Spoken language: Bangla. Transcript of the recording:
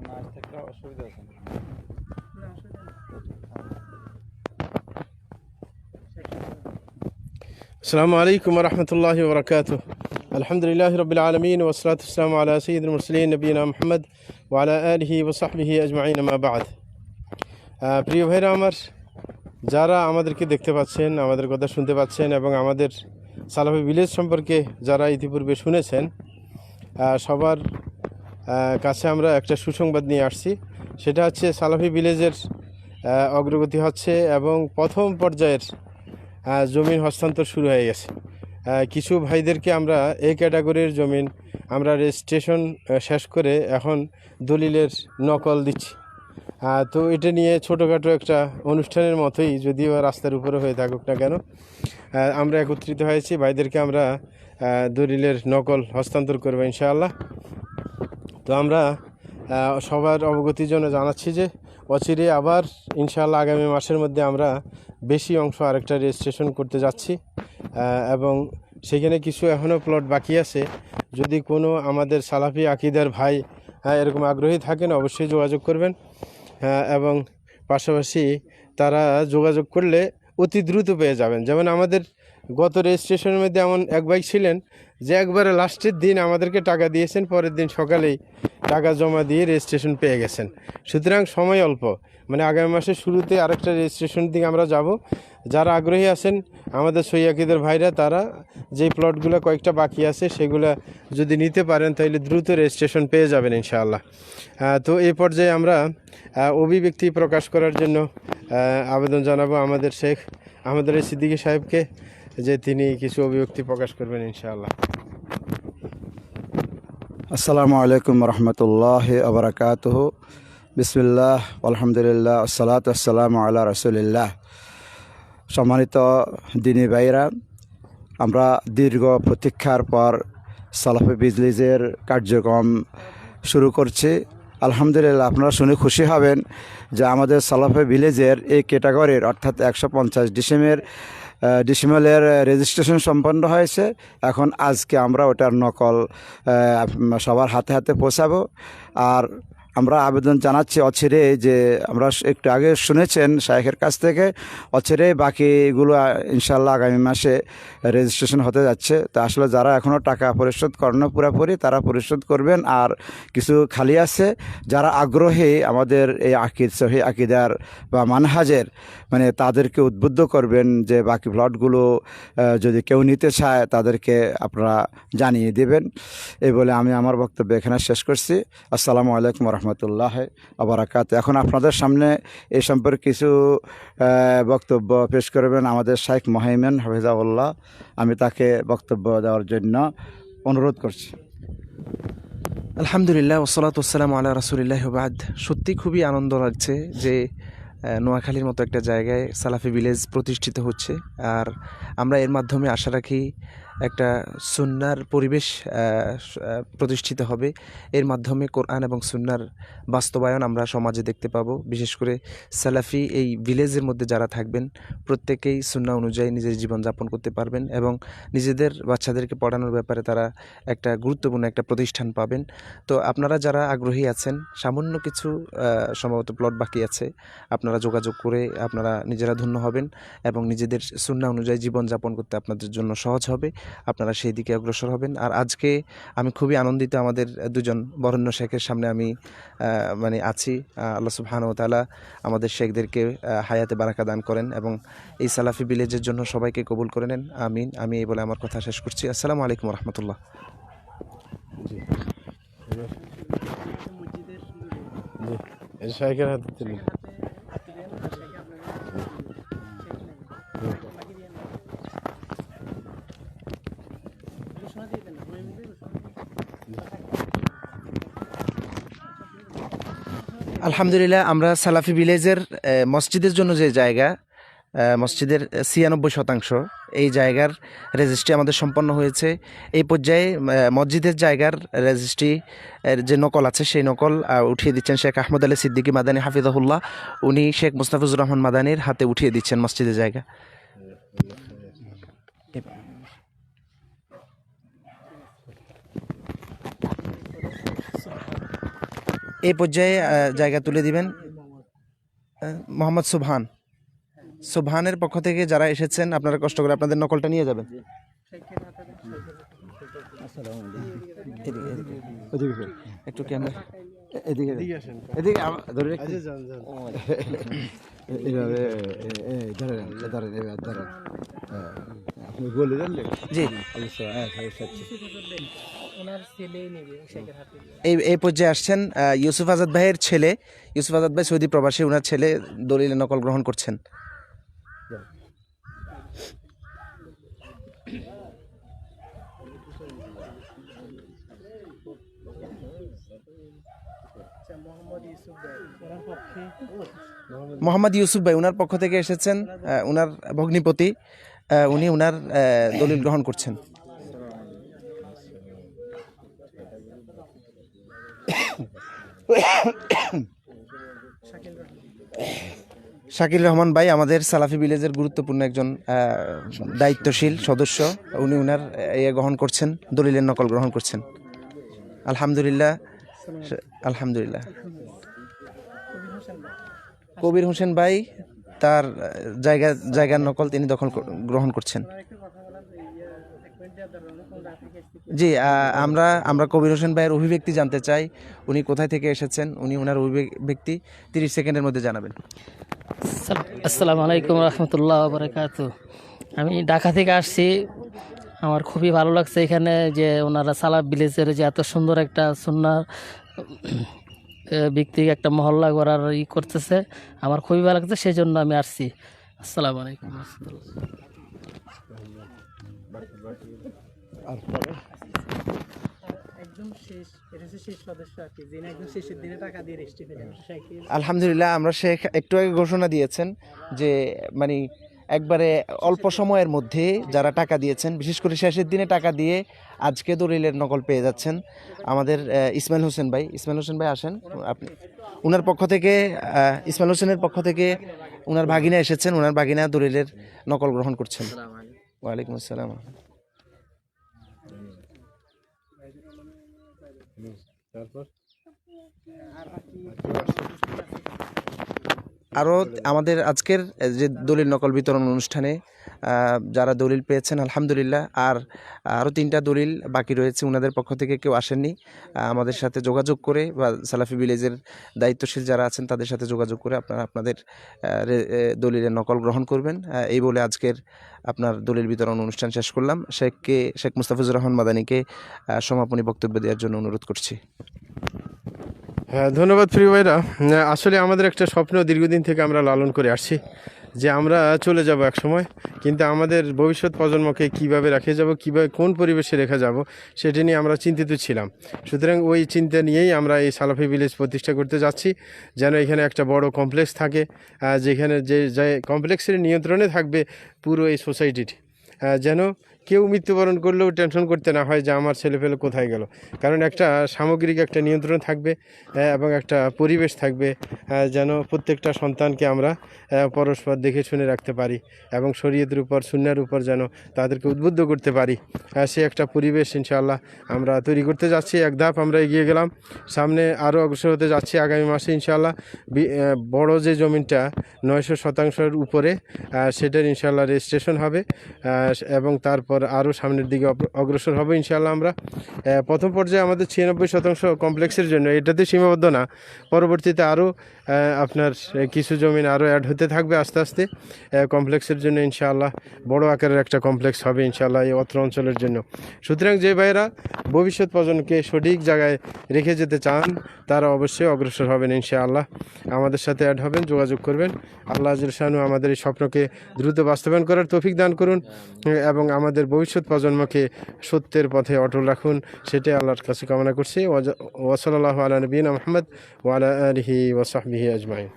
না আসতে একটা অসুবিধা আছে না অসুবিধা নেই। السلام عليكم ورحمة الله وبركاته الحمد لله رب العالمين والصلاة والسلام على سيد المرسلين نبينا محمد وعلى آله وصحبه أجمعين ما بعد আহ, প্রিয় ভাইরা আমার যারা আমাদেরকে দেখতে পাচ্ছেন আমাদের কথা শুনতে পাচ্ছেন এবং আমাদের সালাফি ভিলেজ সম্পর্কে যারা ইতিপূর্বে শুনেছেন আহ, সবার আহ, কাছে আমরা একটা সুসংবাদ নিয়ে আসছি। সেটা হচ্ছে সালাফি ভিলেজের অগ্রগতি হচ্ছে এবং প্রথম পর্যায়ের জমির হস্তান্তর শুরু হয়ে গেছে। কিছু ভাইদেরকে আমরা এই ক্যাটাগরির জমিন আমরা রেজিস্ট্রেশন শেষ করে এখন দলিলের নকল দিচ্ছি। তো এটা নিয়ে ছোটোখাটো একটা অনুষ্ঠানের মতোই যদিও রাস্তার উপরে হয়ে থাকুক না কেন আমরা একত্রিত হয়েছি। ভাইদেরকে আমরা দলিলের নকল হস্তান্তর করব ইনশাআল্লাহ। তো আমরা সবার অবগতির জন্য জানাচ্ছি যে অচিরে আবার ইনশাআল্লাহ আগামী মাসের মধ্যে আমরা বেশি অংশ আরেকটা রেজিস্ট্রেশন করতে যাচ্ছি। এবং সেখানে কিছু এখনও প্লট বাকি আছে। যদি কোনো আমাদের সালাফি আকিদার ভাই হ্যাঁ, এরকম আগ্রহী থাকেন অবশ্যই যোগাযোগ করবেন। হ্যাঁ, এবং পাশাপাশি তারা যোগাযোগ করলে অতি দ্রুত পেয়ে যাবেন। যেমন আমাদের গত রেজিস্ট্রেশনের মধ্যে এমন এক বাইক ছিলেন যে একবারে লাস্টের দিন আমাদেরকে টাকা দিয়েছেন, পরের দিন সকালেই টাকা জমা দিয়ে রেজিস্ট্রেশন পেয়ে গেছেন। সুতরাং সময় অল্প। মানে আগামী মাসের শুরুতে আরেকটা রেজিস্ট্রেশন দিকে আমরা যাব। যারা আগ্রহী আছেন, আমাদের সৈয়াকিদের ভাইরা, তারা যেই প্লটগুলো কয়েকটা বাকি আছে, সেগুলো যদি নিতে পারেন, তাহলে দ্রুত রেজিস্ট্রেশন পেয়ে যাবেন ইনশাআল্লাহ। তো এই পর্যায়ে আমরা অভিব্যক্তি প্রকাশ করার জন্য আবেদন জানাব আমাদের শেখ আমাদের এই সিদ্দিকী সাহেবকে। যে তিনি কিছু অভিব্যক্তি প্রকাশ করবেন, ইনশাআল্লাহ। আসসালামু আলাইকুম রহমতুল্লাহ আবরাকাত বিসমিল্লাহ, আলহামদুলিল্লাহ সালাত আসসালাম আল্লাহ রসুলিল্লাহ। সম্মানিত দিনী ভাইরা আমরা দীর্ঘ প্রতীক্ষার পর সালাফে বিজলিজের কার্যক্রম শুরু করছি। আলহামদুলিল্লাহ, আপনারা শুনে খুশি হবেন যে আমাদের সালাফে ভিলেজের এই ক্যাটাগরির, অর্থাৎ একশো পঞ্চাশ ডিসেম্বর ডিসেম্বরের রেজিস্ট্রেশন সম্পন্ন হয়েছে। এখন আজকে আমরা ওটার নকল সবার হাতে হাতে পৌঁছাবো। আর আমরা আবেদন জানাচ্ছি অচিরে যে আমরা একটু আগে শুনেছেন শাহেখের কাছ থেকে, অচিরে বাকিগুলো ইনশাল্লাহ আগামী মাসে রেজিস্ট্রেশন হতে যাচ্ছে। তো আসলে যারা এখনও টাকা পরিশোধ করেন পুরোপুরি, তারা পরিশোধ করবেন। আর কিছু খালি আছে, যারা আগ্রহী আমাদের এই আকিদ, সহি আকিদার বা মানহাজের মানে তাদেরকে উদ্বুদ্ধ করবেন যে বাকি প্লটগুলো যদি কেউ নিতে চায় তাদেরকে আপনারা জানিয়ে দেবেন। এই বলে আমি আমার বক্তব্য এখানে শেষ করছি। আসসালামু আলাইকুম আবরাকাত। এখন আপনাদের সামনে এই সম্পর্কে কিছু বক্তব্য পেশ করবেন আমাদের শাইখ মহিমেন হাফিজাউল্লাহ। আমি তাকে বক্তব্য দেওয়ার জন্য অনুরোধ করছি। আলহামদুলিল্লাহ, ওসলাত ওসালাম আল্লাহ রাসুলিল্লাহ বাদ সত্যি খুবই আনন্দ লাগছে যে নোয়াখালীর মতো একটা জায়গায় সালাফি ভিলেজ প্রতিষ্ঠিত হচ্ছে। আর আমরা এর মাধ্যমে আশা রাখি একটা সুন্নার পরিবেশ প্রতিষ্ঠিত হবে। এর মাধ্যমে কোরআন এবং সুন্নার বাস্তবায়ন আমরা সমাজে দেখতে পাবো। বিশেষ করে সালাফি এই ভিলেজের মধ্যে যারা থাকবেন, প্রত্যেকেই সুন্না অনুযায়ী নিজের জীবনযাপন করতে পারবেন এবং নিজেদের বাচ্চাদেরকে পড়ানোর ব্যাপারে তারা একটা গুরুত্বপূর্ণ একটা প্রতিষ্ঠান পাবেন। তো আপনারা যারা আগ্রহী আছেন, সামান্য কিছু সম্ভবত প্লট বাকি আছে, আপনারা যোগাযোগ করে আপনারা নিজেরা ধন্য হবেন এবং নিজেদের সুন্না অনুযায়ী জীবনযাপন করতে আপনাদের জন্য সহজ হবে। আপনারা সেই দিকে অগ্রসর হবেন। আর আজকে আমি খুবই আনন্দিত আমাদের দুজন বরণ্য শেখের সামনে আমি মানে আছি। আল্লাহ সুবহান ও তালা আমাদের শেখদেরকে হায়াতে বারাকা দান করেন এবং এই সালাফি ভিলেজের জন্য সবাইকে কবুল করে নেন। আমিন। আমি এই বলে আমার কথা শেষ করছি। আসসালামু আলাইকুম রহমতুল্লাহ। জি। এই শাইখের হাতে আলহামদুলিল্লাহ, আমরা সালাফি ভিলেজের মসজিদের জন্য যে জায়গা মসজিদের ছিয়ানব্বই শতাংশ, এই জায়গার রেজিস্ট্রি আমাদের সম্পন্ন হয়েছে। এই পর্যায়ে মসজিদের জায়গার রেজিস্ট্রি, এর যে নকল আছে, সেই নকল উঠিয়ে দিচ্ছেন শেখ আহমদ আলী সিদ্দিকী মাদানী হাফিজাহুল্লাহ। উনি শেখ মুস্তাফিজুর রহমান মাদানির হাতে উঠিয়ে দিচ্ছেন মসজিদের জায়গা। এই পর্যায়ে জায়গা তুলে দিবেন। মোহাম্মদ সুবহান। সুবহানের পক্ষ থেকে যারা এসেছেন আপনারা কষ্ট করে আপনাদের নকলটা নিয়ে যাবেন। একটু ক্যামেরা এদিকে এদিকে ধরে আচ্ছা এইভাবে ধরেন ধরেন এবার ধরেন। হ্যাঁ, আপনি বলে দেন জি। এই এই পর্যায়ে আসছেন ইউসুফ আজাদ ভাইয়ের ছেলে। ইউসুফ আজাদ ভাই সৌদি প্রবাসী ওনার ছেলে দলিলে নকল গ্রহণ করছেন। মোহাম্মদ ইউসুফ ভাই ওনার পক্ষ থেকে এসেছেন ওনার ভগ্নিপতি উনি ওনার দলিল গ্রহণ করছেন। শাকির রহমান ভাই আমাদের সালাফি ভিলেজের গুরুত্বপূর্ণ একজন দায়িত্বশীল সদস্য। উনি উনার ইয়ে গ্রহণ করছেন, দলিলের নকল গ্রহণ করছেন। আলহামদুলিল্লাহ আলহামদুলিল্লাহ। কবির হোসেন ভাই, তার জায়গা, জায়গার নকল তিনি দখল গ্রহণ করছেন। জি আমরা আমরা কবির হোসেন ভাইয়ের অভিব্যক্তি জানতে চাই। উনি কোথায় থেকে এসেছেন? উনি ওনার অভিব্যক্তি তিরিশ সেকেন্ডের মধ্যে জানাবেন। সালাম- আসসালামু আলাইকুম রহমতুল্লাহ বারকাত আমি ঢাকা থেকে আসছি। আমার খুবই ভালো লাগছে এখানে যে ওনারা সালাব ভিলেজের যে এত সুন্দর একটা সুন্নার ব্যক্তি একটা মহল্লা করার ই করতেছে। আমার খুবই ভালো লাগছে সেই জন্য আমি আসছি। আসসালামু আলাইকুম আলহামদুলিল্লাহ, আমরা শেখ একটু আগে ঘোষণা দিয়েছেন যে মানে একবারে অল্প সময়ের মধ্যে যারা টাকা দিয়েছেন, বিশেষ করে শেষের দিনে টাকা দিয়ে আজকে দলিলের নকল পেয়ে যাচ্ছেন আমাদের ইসমাইল হোসেন ভাই। ইসমাইল হোসেন ভাই, আসেন। আপনি ওনার পক্ষ থেকে ইসমাইল হোসেনের পক্ষ থেকে ওনার ভাগিনা এসেছেন ওনার ভাগিনা দলিলের নকল গ্রহণ করছেন। ওয়ালাইকুম আসসালাম। তারপর? আরও আমাদের আজকের যে দলিল নকল বিতরণ অনুষ্ঠানে যারা দলিল পেয়েছেন, আলহামদুলিল্লাহ। আর আরও তিনটা দলিল বাকি রয়েছে ওনাদের পক্ষ থেকে কেউ আসেননি। আমাদের সাথে যোগাযোগ করে বা সালাফি ভিলেজের দায়িত্বশীল যারা আছেন, তাদের সাথে যোগাযোগ করে আপনারা আপনাদের দলিলের নকল গ্রহণ করবেন। এই বলে আজকের আপনার দলিল বিতরণ অনুষ্ঠান শেষ করলাম। শেখকে, শেখ মুস্তাফিজুর রহমান মাদানীকে সমাপনী বক্তব্য দেওয়ার জন্য অনুরোধ করছি। হ্যাঁ ধন্যবাদ প্রিয় ভাইরা। আসলে আমাদের একটা স্বপ্ন দীর্ঘদিন থেকে আমরা লালন করে আসছি। যে আমরা চলে যাব এক সময় কিন্তু আমাদের ভবিষ্যৎ প্রজন্মকে কীভাবে রেখে যাব, কীভাবে কোন পরিবেশে রেখে যাব, সেটি নিয়ে আমরা চিন্তিত ছিলাম। সুতরাং ওই চিন্তা নিয়েই আমরা এই সালাফি ভিলেজ প্রতিষ্ঠা করতে যাচ্ছি, যেন এখানে একটা বড় কমপ্লেক্স থাকে যেখানে যে যে কমপ্লেক্সের নিয়ন্ত্রণে থাকবে পুরো এই সোসাইটিটি। যেন কেউ মৃত্যুবরণ করলেও টেনশন করতে না হয় যে আমার ছেলে ফেলে কোথায় গেল। কারণ একটা সামগ্রিক একটা নিয়ন্ত্রণ থাকবে এবং একটা পরিবেশ থাকবে যেন প্রত্যেকটা সন্তানকে আমরা পরস্পর দেখে শুনে রাখতে পারি এবং শরীয়তের উপর শূন্যের উপর যেন তাদেরকে উদ্বুদ্ধ করতে পারি। সে একটা পরিবেশ ইনশাআল্লাহ আমরা তৈরি করতে যাচ্ছি। এক ধাপ আমরা এগিয়ে গেলাম। সামনে আরও অগ্রসর হতে যাচ্ছি আগামী মাসে ইনশাআল্লাহ। বড় যে জমিনটা নয়শো শতাংশের উপরে সেটার ইনশাআল্লাহ রেজিস্ট্রেশন হবে। এবং তারপর আরও সামনের দিকে অগ্রসর হবে ইনশাআল্লাহ আমরা। প্রথম পর্যায়ে আমাদের ছিয়ানব্বই শতাংশ কমপ্লেক্সের জন্য। এটাতে সীমাবদ্ধ না। পরবর্তীতে আরও আপনার কিছু জমিন আরও অ্যাড হতে থাকবে আস্তে আস্তে। কমপ্লেক্সের জন্য ইনশাআল্লাহ বড় আকারের একটা কমপ্লেক্স হবে ইনশাআল্লাহ এই অত্র অঞ্চলের জন্য। সুতরাং যে ভাইয়েরা ভবিষ্যৎ প্রজন্মকে সঠিক জায়গায় রেখে যেতে চান, তারা অবশ্যই অগ্রসর হবেন ইনশাআল্লাহ। আমাদের সাথে অ্যাড হবেন, যোগাযোগ করবেন। আল্লাহ আজুল শাহানু আমাদের এই স্বপ্নকে দ্রুত বাস্তবায়ন করার তৌফিক দান করুন। এবং আমাদের ভবিষ্যৎ প্রজন্মকে সত্যের পথে অটল রাখুন, সেটাই আল্লাহর কাছে কামনা করছি। ওয়াসাল্লাহ আলা নবীন আহমদ ওয়ালা আলহি ওসাহবিহি আজমাইন।